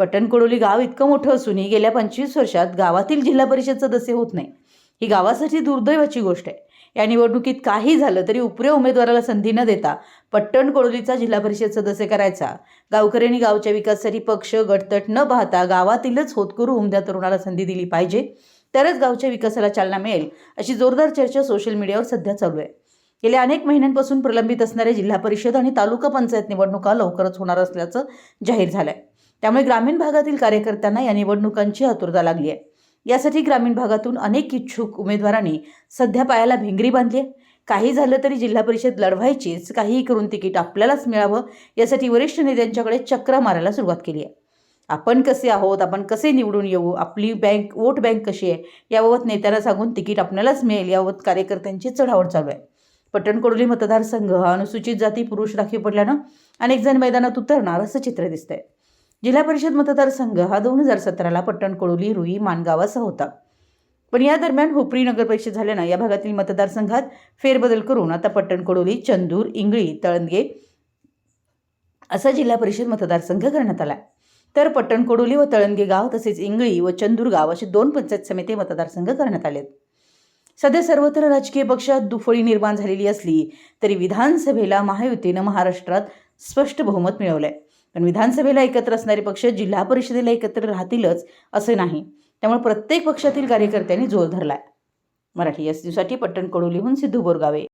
पट्टण गाव इतकं मोठं असूनही गेल्या पंचवीस वर्षात गावातील जिल्हा परिषद सदस्य होत नाही. ही गावासाठी दुर्दैवाची गोष्ट आहे. या निवडणुकीत काही झालं तरी उपऱ्या उमेदवाराला संधी न देता पट्टण कोळोलीचा जिल्हा परिषद सदस्य करायचा. गावकऱ्यांनी गावच्या विकासासाठी पक्ष गटतट न पाहता गावातीलच होतकरू उमद्या तरुणाला संधी दिली पाहिजे. तरच गावच्या विकासाला चालना मिळेल अशी जोरदार चर्चा सोशल मीडियावर सध्या चालू आहे. गेल्या अनेक महिन्यांपासून प्रलंबित असणाऱ्या जिल्हा परिषद आणि तालुका पंचायत निवडणुका लवकरच होणार असल्याचं जाहीर झालं आहे त्यामुळे ग्रामीण भागातील कार्यकर्त्यांना या निवडणुकांची आतुरता लागली आहे. यासाठी ग्रामीण भागातून अनेक इच्छुक उमेदवारांनी सध्या पायाला भिंगरी बांधली आहे. काही झालं तरी जिल्हा परिषद लढवायचीच काहीही करून तिकीट आपल्यालाच मिळावं यासाठी वरिष्ठ नेत्यांच्याकडे चक्रा मारायला सुरुवात केली आहे. आपण कसे आहोत? आपण कसे निवडून येऊ? आपली बँक वोट बँक कशी आहे? याबाबत नेत्याला सांगून तिकीट आपल्यालाच मिळेल याबाबत कार्यकर्त्यांची चढावड चालू आहे. पट्टणकोडोली मतदारसंघ हा अनुसूचित जाती पुरुष राखीव पडल्यानं अनेक जण मैदानात उतरणार असं चित्र दिसतंय. जिल्हा परिषद मतदारसंघ हा दोन हजार सतराला पट्टण कोळोली रुई माणगावाचा होता. पण या दरम्यान हुपरी नगर परिषद झाल्यानं या भागातील मतदारसंघात फेरबदल करून आता पट्टण कोडोली चंदूर इंगळी तळंदगे असा जिल्हा परिषद मतदारसंघ करण्यात आला. तर पट्टण कोडोली व तळंगे गाव तसेच इंगळी व चंदूर गाव असे दोन पंचायत समिती मतदारसंघ करण्यात आले सध्या सर्वत्र राजकीय पक्षात दुफळी निर्माण झालेली असली तरी विधानसभेला महायुतीनं महाराष्ट्रात स्पष्ट बहुमत मिळवलंय. पण विधानसभेला एकत्र असणारे पक्ष जिल्हा परिषदेला एकत्र राहतीलच असं नाही. त्यामुळे प्रत्येक पक्षातील कार्यकर्त्यांनी जोर धरलाय. मराठी एससाठी पट्टण कडोलीहून सिद्धू बोरगावे.